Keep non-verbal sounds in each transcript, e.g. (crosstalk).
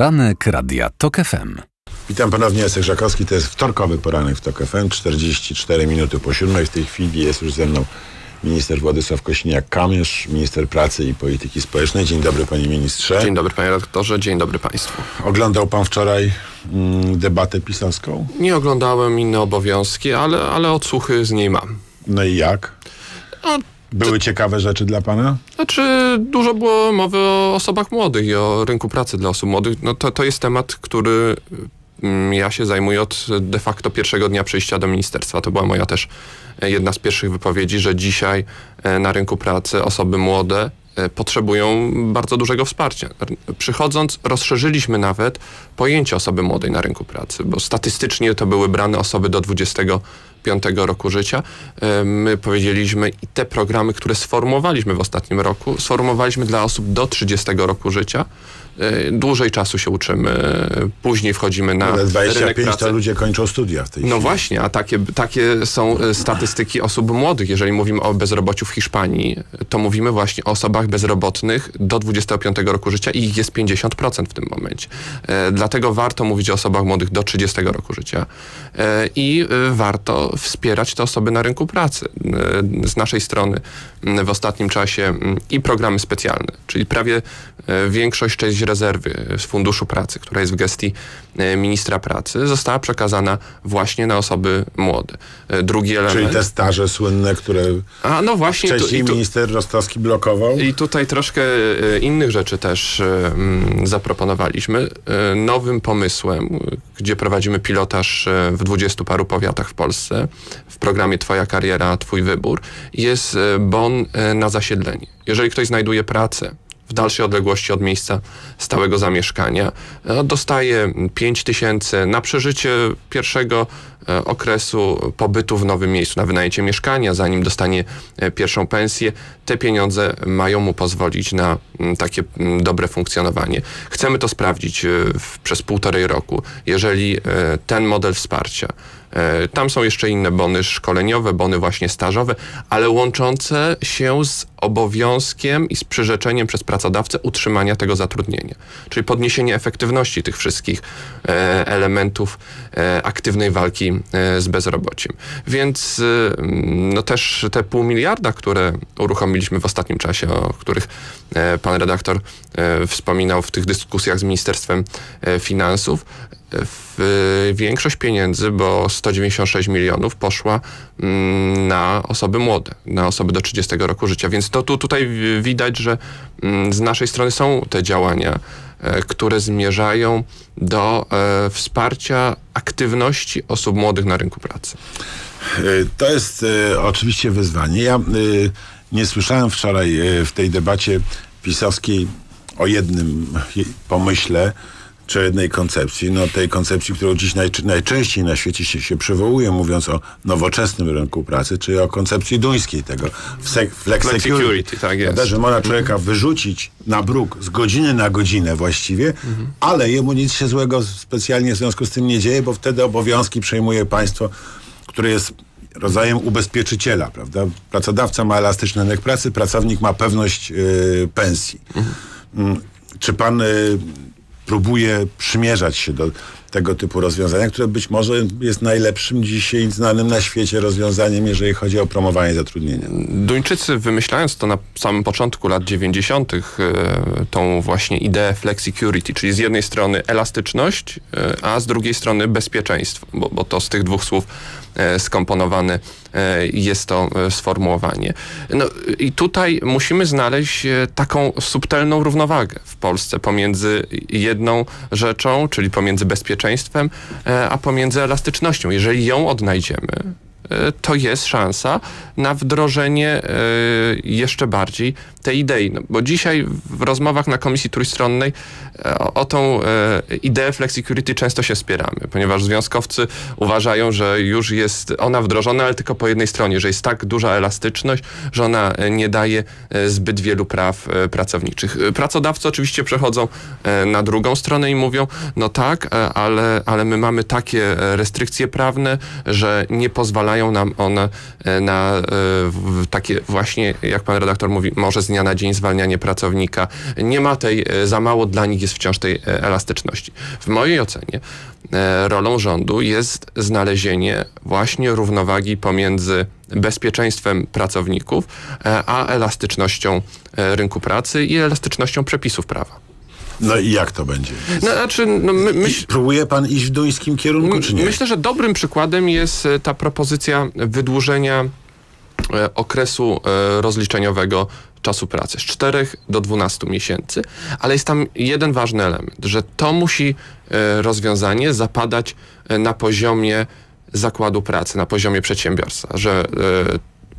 Poranek Radia TOK FM. Witam ponownie, Jacek Żakowski. To jest wtorkowy poranek w TOK FM. 44 minuty po siódmej. W tej chwili jest już ze mną minister Władysław Kośniak-Kamysz, minister pracy i polityki społecznej. Dzień dobry panie ministrze. Dzień dobry panie redaktorze, dzień dobry państwu. Oglądał pan wczoraj mm, debatę pisowską? Nie oglądałem inne obowiązki, ale, ale odsłuchy z niej mam. No i jak? A, Były ciekawe rzeczy dla pana? Znaczy, dużo było mowy o osobach młodych i o rynku pracy dla osób młodych. No to, to jest temat, który mm, ja się zajmuję od de facto pierwszego dnia przyjścia do ministerstwa. To była moja też e, jedna z pierwszych wypowiedzi, że dzisiaj e, na rynku pracy osoby młode e, potrzebują bardzo dużego wsparcia. Przychodząc, rozszerzyliśmy nawet pojęcie osoby młodej na rynku pracy, bo statystycznie to były brane osoby do 25 roku życia. E, My powiedzieliśmy i te programy, które sformułowaliśmy w ostatnim roku, sformułowaliśmy dla osób do 30 roku życia. E, Dłużej czasu się uczymy, później wchodzimy na Ale rynek 25 pracy. to ludzie kończą studia w tej No chwili. właśnie, a takie, takie są e, statystyki osób młodych. Jeżeli mówimy o bezrobociu w Hiszpanii, to mówimy właśnie o osobach bezrobotnych do 25 roku życia i ich jest 50% w tym momencie. Dlatego warto mówić o osobach młodych do 30 roku życia i e, warto wspierać te osoby na rynku pracy. E, z naszej strony m, w ostatnim czasie m, i programy specjalne, czyli prawie e, większość, część rezerwy z Funduszu Pracy, która jest w gestii e, ministra pracy, została przekazana właśnie na osoby młode. E, Drugi element. Czyli te staże słynne, które A no właśnie, tu, wcześniej i, tu, minister Rostowski blokował. i tutaj troszkę e, innych rzeczy też e, mm, zaproponowaliśmy. E, Nowym pomysłem, e, gdzie prowadzimy pilotaż e, w dwudziestu paru powiatach w Polsce, w programie Twoja kariera, Twój wybór, jest e, bon e, na zasiedlenie. Jeżeli ktoś znajduje pracę, w dalszej odległości od miejsca stałego zamieszkania. e, Dostaje 5 tysięcy na przeżycie pierwszego e, okresu pobytu w nowym miejscu, na wynajęcie mieszkania, zanim dostanie e, pierwszą pensję. Te pieniądze mają mu pozwolić na mm, takie mm, dobre funkcjonowanie. Chcemy to sprawdzić przez półtorej roku. Jeżeli ten model wsparcia Tam są jeszcze inne bony szkoleniowe, bony właśnie stażowe, ale łączące się z obowiązkiem i z przyrzeczeniem przez pracodawcę utrzymania tego zatrudnienia. Czyli podniesienie efektywności tych wszystkich e, elementów e, aktywnej walki e, z bezrobociem. Więc e, mm, no też te pół miliarda, które uruchomiliśmy w ostatnim czasie, o których e, pan redaktor e, wspominał w tych dyskusjach z Ministerstwem e, Finansów, większość pieniędzy, bo 196 milionów poszła mm, na osoby młode, na osoby do 30 roku życia. Więc to tu, tutaj wi- widać, że mm, z naszej strony są te działania, e, które zmierzają do e, wsparcia aktywności osób młodych na rynku pracy. Y, To jest oczywiście wyzwanie. Ja nie słyszałem wczoraj w tej debacie pisowskiej o jednym pomyśle czy jednej koncepcji. No tej koncepcji, którą dziś najczy- najczęściej na świecie się, się przywołuje, mówiąc o nowoczesnym rynku pracy, czyli o koncepcji duńskiej tego flex, flex security. Flexicurity, tak jest. Prawda, że można człowieka wyrzucić na bruk z godziny na godzinę właściwie, ale jemu nic się złego specjalnie w związku z tym nie dzieje, bo wtedy obowiązki przejmuje państwo, które jest rodzajem ubezpieczyciela, prawda? Pracodawca ma elastyczny rynek pracy, pracownik ma pewność y, pensji. Mm, Czy pan y, próbuje przymierzać się do tego typu rozwiązania, które być może jest najlepszym dzisiaj znanym na świecie rozwiązaniem, jeżeli chodzi o promowanie zatrudnienia? Duńczycy wymyślając to na samym początku lat 90. e, tą właśnie ideę flexicurity, czyli z jednej strony elastyczność, e, a z drugiej strony bezpieczeństwo, bo, bo to z tych dwóch słów skomponowane e, jest to e, sformułowanie. No i tutaj musimy znaleźć e, taką subtelną równowagę w Polsce pomiędzy jedną rzeczą, czyli pomiędzy bezpieczeństwem, a pomiędzy elastycznością. Jeżeli ją odnajdziemy, to jest szansa na wdrożenie e, jeszcze bardziej tej idei. No, bo dzisiaj w rozmowach na Komisji Trójstronnej e, o, o tą e, ideę flexicurity często się spieramy, ponieważ związkowcy uważają, że już jest ona wdrożona, ale tylko po jednej stronie, że jest tak duża elastyczność, że ona e, nie daje e, zbyt wielu praw e, pracowniczych. E, Pracodawcy oczywiście przechodzą e, na drugą stronę i mówią, no tak, e, ale, ale my mamy takie e, restrykcje prawne, że nie pozwalają pozwalają nam one e, na e, takie właśnie, jak pan redaktor mówi, może z dnia na dzień zwalnianie pracownika. Nie ma tej, e, za mało dla nich jest wciąż tej elastyczności. W mojej ocenie rolą rządu jest znalezienie właśnie równowagi pomiędzy bezpieczeństwem pracowników, a elastycznością rynku pracy i elastycznością przepisów prawa. No i jak to będzie? No, znaczy, no, my, myśl, próbuje pan iść w duńskim kierunku, czy nie? Myślę, że dobrym przykładem jest e, ta propozycja wydłużenia e, okresu e, rozliczeniowego czasu pracy z 4 do 12 miesięcy, ale jest tam jeden ważny element, że to musi e, rozwiązanie zapadać e, na poziomie zakładu pracy, na poziomie przedsiębiorstwa, że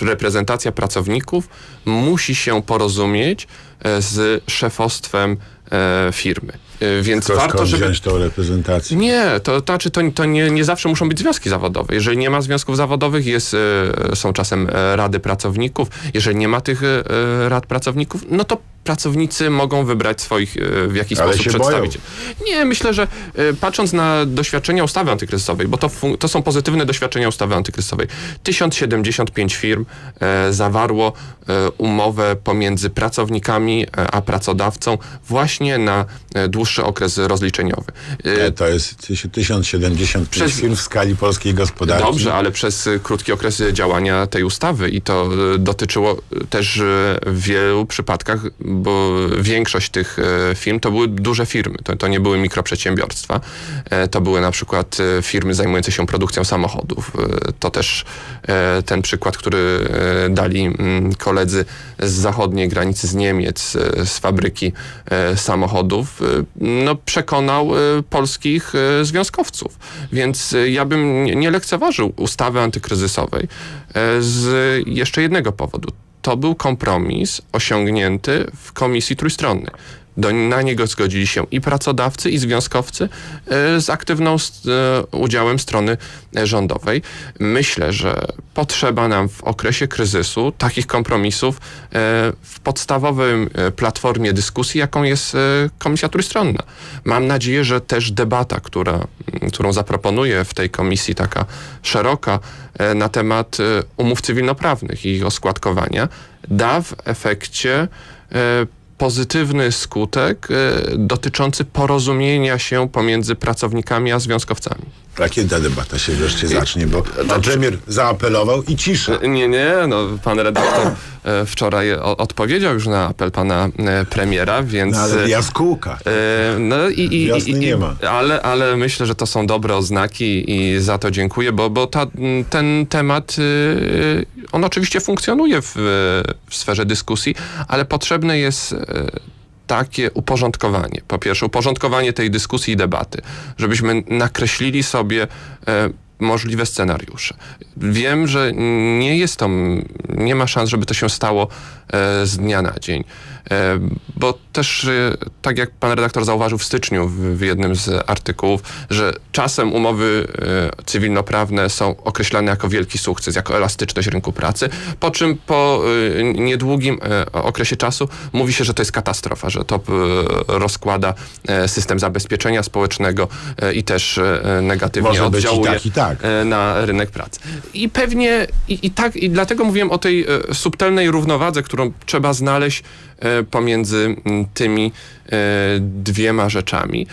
e, reprezentacja pracowników musi się porozumieć z szefostwem firmy. E, Więc To warto, żeby... wziąć tą reprezentację? Nie, to znaczy to, to nie, nie zawsze muszą być związki zawodowe. Jeżeli nie ma związków zawodowych, jest, e, są czasem e, rady pracowników. Jeżeli nie ma tych rad pracowników, no to pracownicy mogą wybrać swoich w jakiś Ale sposób przedstawicieli. Nie, myślę, że patrząc na doświadczenia ustawy antykryzysowej, bo to, to są pozytywne doświadczenia ustawy antykryzysowej. 1075 firm e, zawarło e, umowę pomiędzy pracownikami a pracodawcą właśnie na e, okres rozliczeniowy. E, E, To jest 1075 Przez- firm w skali polskiej gospodarki. Dobrze, ale przez y, krótki okres działania tej ustawy i to y, dotyczyło też w wielu przypadkach, bo większość tych firm to były duże firmy, to, to nie były mikroprzedsiębiorstwa. E, To były na przykład firmy zajmujące się produkcją samochodów. To też e, ten przykład, który e, dali mm, koledzy z zachodniej granicy, z Niemiec, e, z fabryki e, samochodów, e, no, przekonał e, polskich e, związkowców. Więc e, ja bym nie- lekceważył ustawy antykryzysowej z jeszcze jednego powodu. To był kompromis osiągnięty w komisji trójstronnej. Do, na niego zgodzili się i pracodawcy, i związkowcy e, z aktywną s- e, udziałem strony rządowej. Myślę, że potrzeba nam w okresie kryzysu takich kompromisów e, w podstawowym platformie dyskusji, jaką jest Komisja Trójstronna. Mam nadzieję, że też debata, która, którą zaproponuję w tej komisji, taka szeroka, na temat umów cywilnoprawnych i ich oskładkowania, da w efekcie pozytywny skutek e, dotyczący porozumienia się pomiędzy pracownikami a związkowcami. A kiedy ta debata się wreszcie zacznie? Bo pan premier zaapelował i cisza. Nie, nie, no pan redaktor e, wczoraj odpowiedział już na apel pana e, premiera, więc... No ale jaskółka. E, No i, i, i, nie ma. Ale, ale myślę, że to są dobre oznaki i za to dziękuję, bo, bo ta, ten temat, y, on oczywiście funkcjonuje w, w sferze dyskusji, ale potrzebne jest y, takie uporządkowanie. Po pierwsze, uporządkowanie tej dyskusji i debaty, żebyśmy nakreślili sobie e, możliwe scenariusze. Wiem, że nie jest to, nie ma szans, żeby to się stało e, z dnia na dzień. E, bo też, e, tak jak pan redaktor zauważył w styczniu w, jednym z artykułów, że czasem umowy cywilnoprawne są określane jako wielki sukces, jako elastyczność rynku pracy, po czym po niedługim okresie czasu mówi się, że to jest katastrofa, że to rozkłada system zabezpieczenia społecznego i też negatywnie Może być i oddziałuje tak, i tak. na rynek pracy. I pewnie i, i tak, i dlatego mówiłem o tej e, subtelnej równowadze, którą trzeba znaleźć e, pomiędzy m, tymi e, dwiema rzeczami.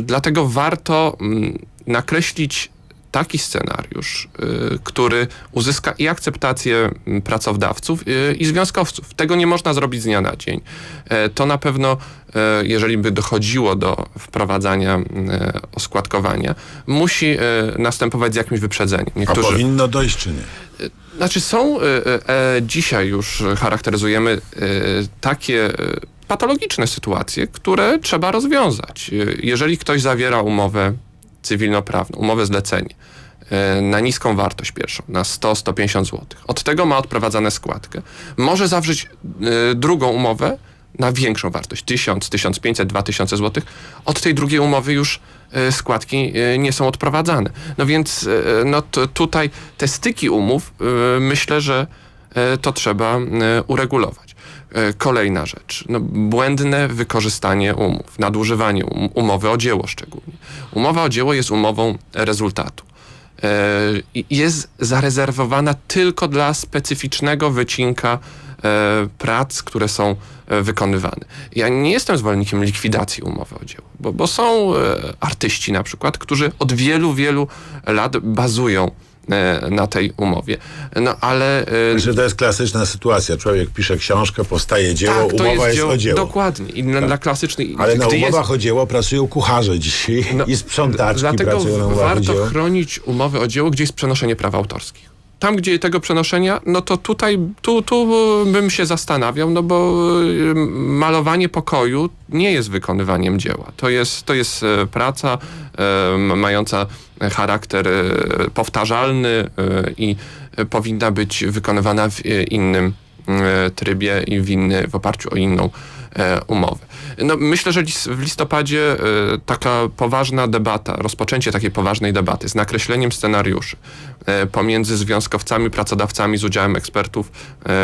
Dlatego warto m, nakreślić taki scenariusz, y, który uzyska i akceptację m, pracodawców y, i związkowców. Tego nie można zrobić z dnia na dzień. E, To na pewno, e, jeżeli by dochodziło do wprowadzania e, oskładkowania, musi następować z jakimś wyprzedzeniem. A Niektórzy, powinno dojść, czy nie? znaczy są, dzisiaj już charakteryzujemy takie patologiczne sytuacje, które trzeba rozwiązać. Jeżeli ktoś zawiera umowę cywilnoprawną, umowę zlecenie na niską wartość pierwszą, na 100-150 zł. Od tego ma odprowadzane składkę. Może zawrzeć e, drugą umowę na większą wartość, 1000, 1500, 2000 zł. Od tej drugiej umowy już e, składki e, nie są odprowadzane. No więc no tutaj te styki umów, myślę, że to trzeba uregulować. E, Kolejna rzecz, no, błędne wykorzystanie umów, nadużywanie um, umowy o dzieło szczególnie. Umowa o dzieło jest umową rezultatu. i- jest zarezerwowana tylko dla specyficznego wycinka e, prac, które są e, wykonywane. Ja nie jestem zwolennikiem likwidacji umowy o dzieło, bo, bo są e, artyści na przykład, którzy od wielu, wielu lat bazują e, na tej umowie. No ale... e, Że to jest klasyczna sytuacja. Człowiek pisze książkę, powstaje dzieło, tak, umowa jest, dzieło, o dzieło. Tak. Dokładnie. I dla, dla klasycznej... Ale na gdy jest- umowach o dzieło pracują kucharze dzisiaj No, i sprzątaczki Dlatego pracują na umowach warto chronić umowę o dzieło, gdzie jest przenoszenie praw autorskich. Tam, gdzie tego przenoszenia, no to tutaj, tu, tu bym się zastanawiał, no bo y, malowanie pokoju nie jest wykonywaniem dzieła. To jest, to jest e, praca e, mająca charakter e, powtarzalny i powinna być wykonywana w innym trybie i w, inny, w oparciu o inną umowę. No, myślę, że w listopadzie taka poważna debata, rozpoczęcie takiej poważnej debaty z nakreśleniem scenariuszy pomiędzy związkowcami, pracodawcami z udziałem ekspertów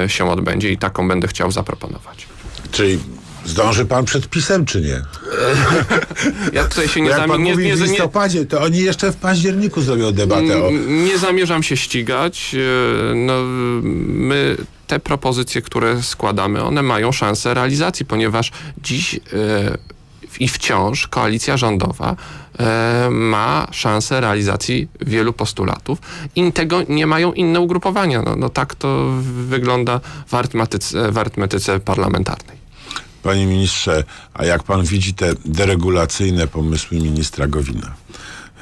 e, się odbędzie i taką będę chciał zaproponować. Czyli zdąży pan przed pisem, czy nie? (laughs) Ja tutaj się nie, Bo jak zami- pan nie, nie, w listopadzie, to oni jeszcze w październiku zrobią debatę o... Nie zamierzam się ścigać. E, No, my te propozycje, które składamy, one mają szansę realizacji, ponieważ dziś e, i wciąż koalicja rządowa e, ma szansę realizacji wielu postulatów i tego nie mają inne ugrupowania. No, no tak to wygląda w arytmetyce, w arytmetyce parlamentarnej. Panie ministrze, a jak pan widzi te deregulacyjne pomysły ministra Gowina,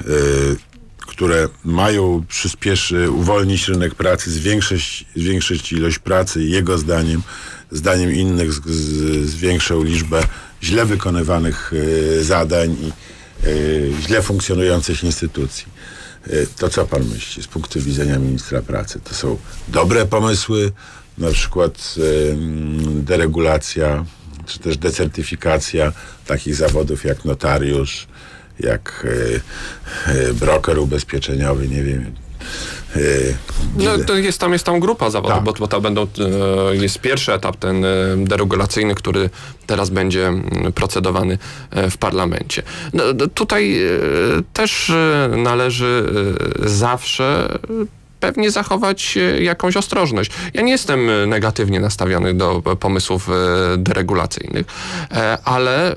yy, które mają przyspieszy, uwolnić rynek pracy, zwiększyć, zwiększyć ilość pracy jego zdaniem, zdaniem innych z, z, zwiększą liczbę źle wykonywanych yy, zadań i źle funkcjonujących instytucji. Yy, To co pan myśli z punktu widzenia ministra pracy? To są dobre pomysły, na przykład yy, deregulacja czy też decertyfikacja takich zawodów jak notariusz, jak e, e, broker ubezpieczeniowy, nie wiem. E, No, to jest tam, jest tam grupa zawodów, Tak. bo, bo to będą, e, jest pierwszy etap, ten e, deregulacyjny, który teraz będzie mm, procedowany w parlamencie. No, tutaj też należy zawsze pewnie zachować jakąś ostrożność. Ja nie jestem negatywnie nastawiony do pomysłów deregulacyjnych, ale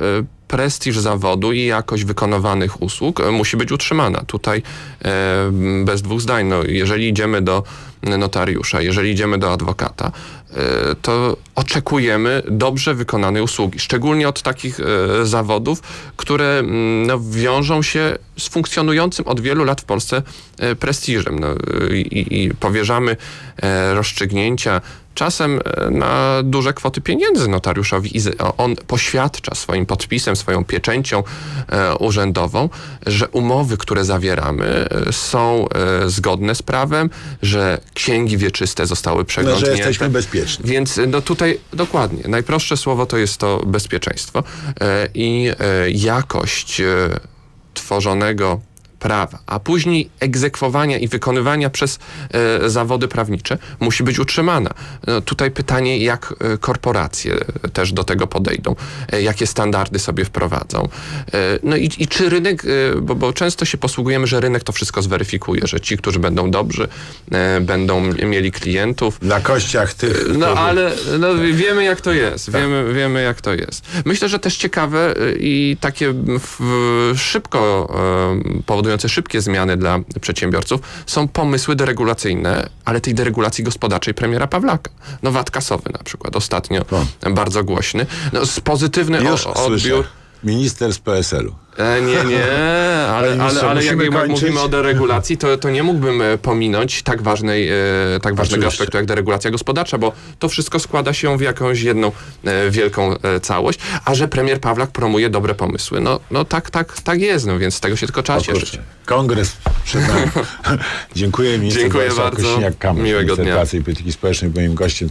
prestiż zawodu i jakość wykonywanych usług e, musi być utrzymana. Tutaj e, bez dwóch zdań, no, jeżeli idziemy do notariusza, jeżeli idziemy do adwokata, e, to oczekujemy dobrze wykonanej usługi, szczególnie od takich zawodów, które mm, no, wiążą się z funkcjonującym od wielu lat w Polsce prestiżem. No, i, i- powierzamy rozstrzygnięcia czasem e, na duże kwoty pieniędzy notariuszowi i on poświadcza swoim podpisem, swoją pieczęcią e, urzędową, że umowy, które zawieramy e, są zgodne z prawem, że księgi wieczyste zostały no, że przeglądnięte. jesteśmy bezpieczni. Więc no tutaj dokładnie, najprostsze słowo to jest to bezpieczeństwo i jakość tworzonego prawa, a później egzekwowania i wykonywania przez e, zawody prawnicze musi być utrzymana. No, tutaj pytanie, jak e, korporacje też do tego podejdą, e, jakie standardy sobie wprowadzą. E, no i, i czy rynek, e, bo, bo często się posługujemy, że rynek to wszystko zweryfikuje, że ci, którzy będą dobrzy, e, będą mieli klientów, Na kościach tych... no którzy- ale no, wiemy jak to jest. Wiemy, wiemy jak to jest. Myślę, że też ciekawe i takie w, szybko y, powodujące szybkie zmiany dla przedsiębiorców są pomysły deregulacyjne, ale tej deregulacji gospodarczej premiera Pawlaka. No VAT kasowy na przykład, ostatnio bardzo głośny. No, z pozytywny Już o, słyszę. Minister z PSL-u. E, nie, nie, (laughs) ale, ale, ale jak mówimy o deregulacji, to, to nie mógłbym e, pominąć tak, ważnej, e, tak ważnego Oczywiście. aspektu jak deregulacja gospodarcza, bo to wszystko składa się w jakąś jedną e, wielką całość, a że premier Pawlak promuje dobre pomysły, no, no tak, tak, tak jest, no więc z tego się tylko trzeba cieszyć. Kongres przed nami. (laughs) Dziękuję minister Dziękuję bardzo. Kośniak-Kamysz, Miłego minister dnia. pracy i polityki społecznej, moim gościem.